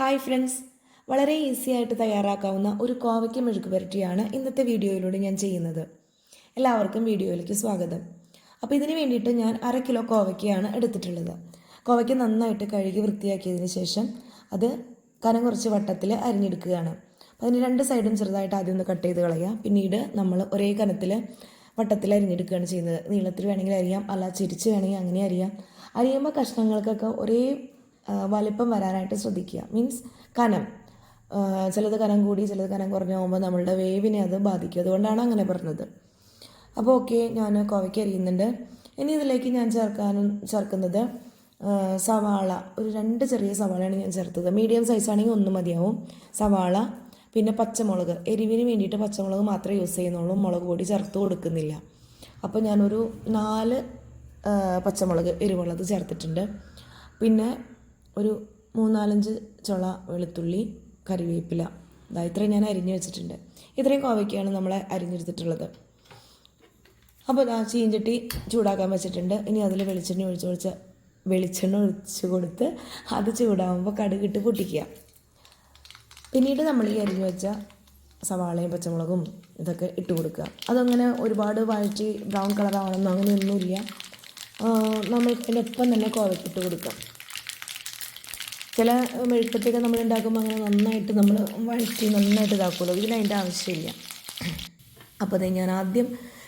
Hi friends. വളരെ easy ആയിട്ട് തയ്യാറാക്കാവുന്ന ഒരു കോവയ്ക്ക മെഴുക്ക് പുരട്ടിയാണ് ഇന്നത്തെ വീഡിയോയിലൂടെ ഞാൻ ചെയ്യുന്നത്. എല്ലാവർക്കും വീഡിയോയിലേക്ക് സ്വാഗതം. അപ്പോൾ ഇതിന് വേണ്ടിയിട്ട് ഞാൻ അര കിലോ കോവയ്ക്കയാണ് എടുത്തിട്ടുള്ളത്. കോവയ്ക്ക നന്നായിട്ട് കഴുകി വൃത്തിയാക്കിയതിന് ശേഷം അത് കനം കുറച്ച് വട്ടത്തിൽ അരിഞ്ഞെടുക്കുകയാണ്. അപ്പോൾ അതിന് രണ്ട് സൈഡും ചെറുതായിട്ട് ആദ്യം ഒന്ന് കട്ട് ചെയ്ത് കളയുക പിന്നീട് നമ്മൾ ഒരേ കനത്തിൽ വട്ടത്തിൽ അരിഞ്ഞെടുക്കുകയാണ് ചെയ്യുന്നത്. നീളത്തിൽ വേണമെങ്കിൽ അരിയാം അല്ല ചിരിച്ച് വേണമെങ്കിൽ അങ്ങനെ അരിയാം. അരിയുമ്പോൾ കഷ്ണങ്ങൾക്കൊക്കെ ഒരേ വലിപ്പം വരാനായിട്ട് ശ്രദ്ധിക്കുക. മീൻസ് കനം. ചിലത് കനം കൂടി ചിലത് കനം കുറഞ്ഞു പോകുമ്പോൾ നമ്മളുടെ വേവിനെ അത് ബാധിക്കും. അതുകൊണ്ടാണ് അങ്ങനെ പറഞ്ഞത്. അപ്പോൾ ഓക്കെ ഞാൻ കോവയ്ക്ക് അരിയുന്നുണ്ട്. ഇനി ഇതിലേക്ക് ഞാൻ ചേർക്കാനും ചേർക്കുന്നത് സവാള. ഒരു രണ്ട് ചെറിയ സവാളയാണ് ഞാൻ ചേർത്തത്. മീഡിയം സൈസ് ആണെങ്കിൽ ഒന്ന് മതിയാവും. സവാള പിന്നെ പച്ചമുളക്. എരിവിന് വേണ്ടിയിട്ട് പച്ചമുളക് മാത്രമേ യൂസ് ചെയ്യുന്നുള്ളൂ. മുളക് പൊടി ചേർത്ത് കൊടുക്കുന്നില്ല. അപ്പോൾ ഞാനൊരു നാല് പച്ചമുളക് എരിവുള്ളത് ചേർത്തിട്ടുണ്ട്. പിന്നെ ഒരു മൂന്നാലഞ്ച് ചുള വെളുത്തുള്ളി കറിവേപ്പില. ഇതാ ഇത്രയും ഞാൻ അരിഞ്ഞു വെച്ചിട്ടുണ്ട്. ഇത്രയും കോവയ്ക്കാണ് നമ്മൾ അരിഞ്ഞെടുത്തിട്ടുള്ളത്. അപ്പോൾ ഇതാ ചീഞ്ചട്ടി ചൂടാക്കാൻ വെച്ചിട്ടുണ്ട്. ഇനി അതിൽ വെളിച്ചെണ്ണ ഒഴിച്ച് ഒഴിച്ച് വെളിച്ചെണ്ണ ഒഴിച്ച് കൊടുത്ത് അത് ചൂടാകുമ്പോൾ കടുകിട്ട് പൊട്ടിക്കുക. പിന്നീട് നമ്മൾ ഈ അരിഞ്ഞു വെച്ച സവാളയും പച്ചമുളകും ഇതൊക്കെ ഇട്ട് കൊടുക്കുക. അതങ്ങനെ ഒരുപാട് വഴറ്റി ബ്രൗൺ കളറാവണമെന്നോ അങ്ങനെയൊന്നുമില്ല. നമ്മൾ ഇതിന്റെ ഒപ്പം തന്നെ കോവയ്ക്കിട്ട് കൊടുക്കാം. ചില മെഴുക്കത്തൊക്കെ നമ്മൾ ഉണ്ടാക്കുമ്പോൾ അങ്ങനെ നന്നായിട്ട് നമ്മൾ വഴറ്റി നന്നായിട്ട് ഇതാക്കുമല്ലോ ഇതിന് അതിന്റെ ആവശ്യമില്ല. അപ്പോൾ അത് ഞാൻ ആദ്യം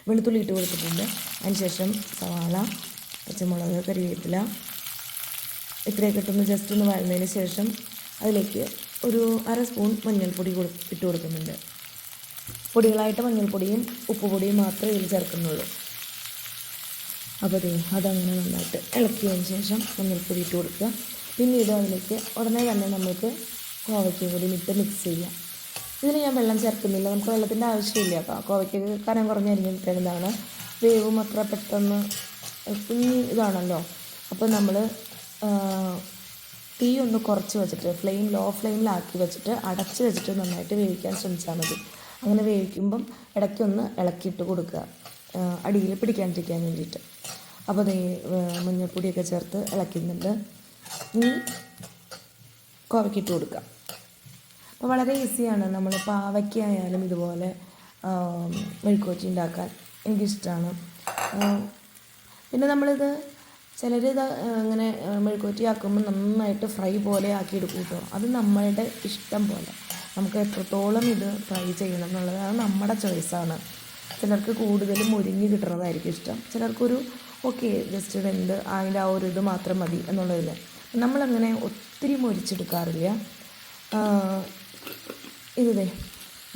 വെളുത്തുള്ളി ഇട്ട് കൊടുത്തിട്ടുണ്ട്. അതിനുശേഷം സവാള പച്ചമുളക് കറിവേപ്പില ഇത്രയൊക്കെ ഇട്ടൊന്ന് ജസ്റ്റ് ഒന്ന് വഴന്നതിന് ശേഷം അതിലേക്ക് ഒരു അര സ്പൂൺ മഞ്ഞൾപ്പൊടി കൊടു ഇട്ട് കൊടുക്കുന്നുണ്ട്. പൊടികളായിട്ട് മഞ്ഞൾപ്പൊടിയും ഉപ്പുപൊടിയും മാത്രമേ ഇതിൽ ചേർക്കുന്നുള്ളൂ. അപ്പോൾ അതങ്ങനെ നന്നായിട്ട് ഇളക്കിയതിന് ശേഷം മഞ്ഞൾപ്പൊടി ഇട്ട് കൊടുക്കുക. പിന്നീട് അതിലേക്ക് ഉടനെ തന്നെ നമുക്ക് കോവയ്ക്കും കൂടി ഇട്ട് മിക്സ് ചെയ്യാം. ഇതിന് ഞാൻ വെള്ളം ചേർക്കുന്നില്ല. നമുക്ക് വെള്ളത്തിന്റെ ആവശ്യമില്ല. അപ്പോൾ കോവയ്ക്ക് കനം കുറഞ്ഞരിഞ്ഞിട്ടുള്ളതാണ് വേവും അത്ര പെട്ടെന്ന് കുഞ്ഞി ഇതാണല്ലോ. അപ്പോൾ നമ്മൾ തീ ഒന്ന് കുറച്ച് വെച്ചിട്ട് ഫ്ലെയിം ലോ ഫ്ലെയിമിലാക്കി വെച്ചിട്ട് അടച്ച് വെച്ചിട്ട് നന്നായിട്ട് വേവിക്കാൻ ശ്രമിച്ചാൽ മതി. അങ്ങനെ വേവിക്കുമ്പം ഇടയ്ക്കൊന്ന് ഇളക്കിയിട്ട് കൊടുക്കുക. അടിയിൽ പിടിക്കാണ്ടിരിക്കാൻ വേണ്ടിയിട്ട്. അപ്പോൾ ദേ മഞ്ഞൾപ്പൊടിയൊക്കെ ചേർത്ത് ഇളക്കുന്നുണ്ട്. ഇനി കോവയ്ക്കിട്ട് കൊടുക്കാം. അപ്പോൾ വളരെ ഈസിയാണ്. നമ്മൾ പാവയ്ക്കായാലും ഇതുപോലെ മെഴുക്കുവച്ചി ഉണ്ടാക്കാൻ എനിക്കിഷ്ടമാണ് പിന്നെ നമ്മളിത് ചിലർ ഇത് ഇങ്ങനെ മെഴുക്കുവറ്റി ആക്കുമ്പോൾ നന്നായിട്ട് ഫ്രൈ പോലെ ആക്കി ആക്കിയെടുക്കും കേട്ടോ. അത് നമ്മളുടെ ഇഷ്ടം പോലെ. നമുക്ക് എത്രത്തോളം ഇത് ഫ്രൈ ചെയ്യണം എന്നുള്ളത് അത് നമ്മുടെ ചോയ്സാണ് ചിലർക്ക് കൂടുതലും മുരിഞ്ഞ് കിട്ടുന്നതായിരിക്കും ഇഷ്ടം. ചിലർക്കൊരു ഓക്കെ ജസ്റ്റ് വെന്ത് അതിന്റെ ആ ഒരു ഇത് മാത്രം മതി എന്നുള്ളതിൽ നമ്മളങ്ങനെ ഒത്തിരി മുരിച്ചെടുക്കാറില്ല. ഇതേ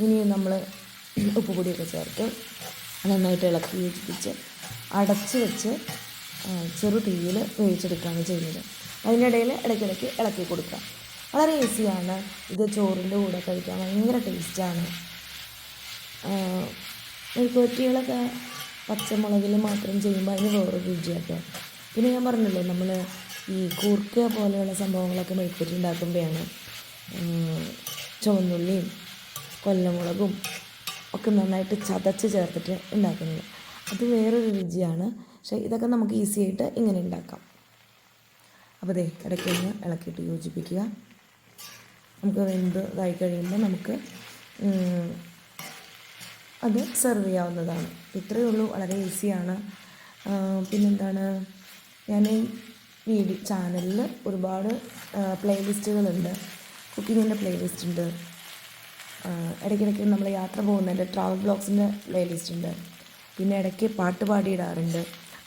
ഇനി നമ്മൾ ഉപ്പ് പൊടിയൊക്കെ ചേർത്ത് നന്നായിട്ട് ഇളക്കി യോജിപ്പിച്ച് അടച്ച് വെച്ച് ചെറു തീയിൽ വേവിച്ചെടുക്കുകയാണ് ചെയ്യുന്നത്. അതിനിടയിൽ ഇടയ്ക്കിടയ്ക്ക് ഇളക്കി കൊടുക്കുക. വളരെ ഈസിയാണ്. ഇത് ചോറിന്റെ കൂടെ കഴിക്കാൻ ഭയങ്കര ടേസ്റ്റാണ്. മെഴുക്കുവരട്ടികളൊക്കെ പച്ചമുളകിൽ മാത്രം ചെയ്യുമ്പോൾ അതിന് വേറൊരു രുചിയാട്ടോ പിന്നെ ഞാൻ പറഞ്ഞല്ലോ നമ്മൾ ഈ കൂർക്ക പോലെയുള്ള സംഭവങ്ങളൊക്കെ ഉം, ചുവന്നുള്ളിയും കൊല്ലമുളകും ഒക്കെ നന്നായിട്ട് ചതച്ച് ചേർത്തിട്ട് ഉണ്ടാക്കുന്നത്. അത് വേറൊരു രുചിയാണ്. പക്ഷേ ഇതൊക്കെ നമുക്ക് ഈസി ആയിട്ട് ഇങ്ങനെ ഉണ്ടാക്കാം. അപ്പോൾ ദേ ഇടയ്ക്കൊന്ന് ഇളക്കിയിട്ട് യോജിപ്പിക്കുക. നമുക്ക് വെന്ത് ഇതായി കഴിയുമ്പോൾ നമുക്ക് അത് സെർവ് ചെയ്യാവുന്നതാണ്. ഇത്രയേ ഉള്ളൂ. വളരെ ഈസിയാണ്. പിന്നെന്താണ്? ഞാൻ വീഡിയോ ചാനലിൽ ഒരുപാട് പ്ലേലിസ്റ്റുകളുണ്ട്. കുക്കിങ്ങിന്റെ പ്ലേലിസ്റ്റ് ഉണ്ട് ഇടയ്ക്കിടയ്ക്ക് നമ്മൾ യാത്ര പോകുന്നതിന്റെ ട്രാവൽ ബ്ലോഗ്സിന്റെ പ്ലേലിസ്റ്റ് ഉണ്ട് പിന്നെ ഇടയ്ക്ക് പാട്ട് പാടിയിടാറുണ്ട്.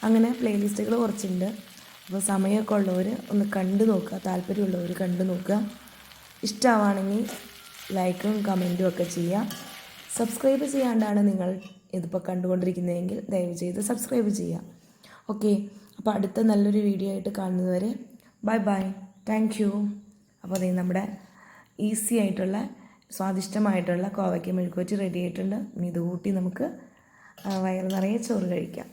അങ്ങനെ പ്ലേലിസ്റ്റുകൾ കുറച്ചുണ്ട്. അപ്പോൾ സമയമൊക്കെ ഉള്ളവർ ഒന്ന് കണ്ടു നോക്കുക താല്പര്യമുള്ളവർ കണ്ടു നോക്കുക. ഇഷ്ടമാണെങ്കിൽ ലൈക്കും കമന്റും ഒക്കെ ചെയ്യുക. സബ്സ്ക്രൈബ് ചെയ്യാണ്ടാണ് നിങ്ങൾ ഇതിപ്പോൾ കണ്ടുകൊണ്ടിരിക്കുന്നതെങ്കിൽ ദയവ് ചെയ്ത് സബ്സ്ക്രൈബ് ചെയ്യുക. ഓക്കെ. അപ്പോൾ അടുത്ത നല്ലൊരു വീഡിയോ ആയിട്ട് കാണുന്നതുവരെ ബൈ ബൈ. താങ്ക് യു അപ്പോൾ അതേ നമ്മുടെ ഈസി ആയിട്ടുള്ള സ്വാദിഷ്ടമായിട്ടുള്ള കോവയ്ക്ക മെഴുക്കുവച്ച് റെഡി ആയിട്ടുണ്ട്. ഇനി ഇത് കൂട്ടി നമുക്ക് വയറ് നിറയെ ചോറ് കഴിക്കാം.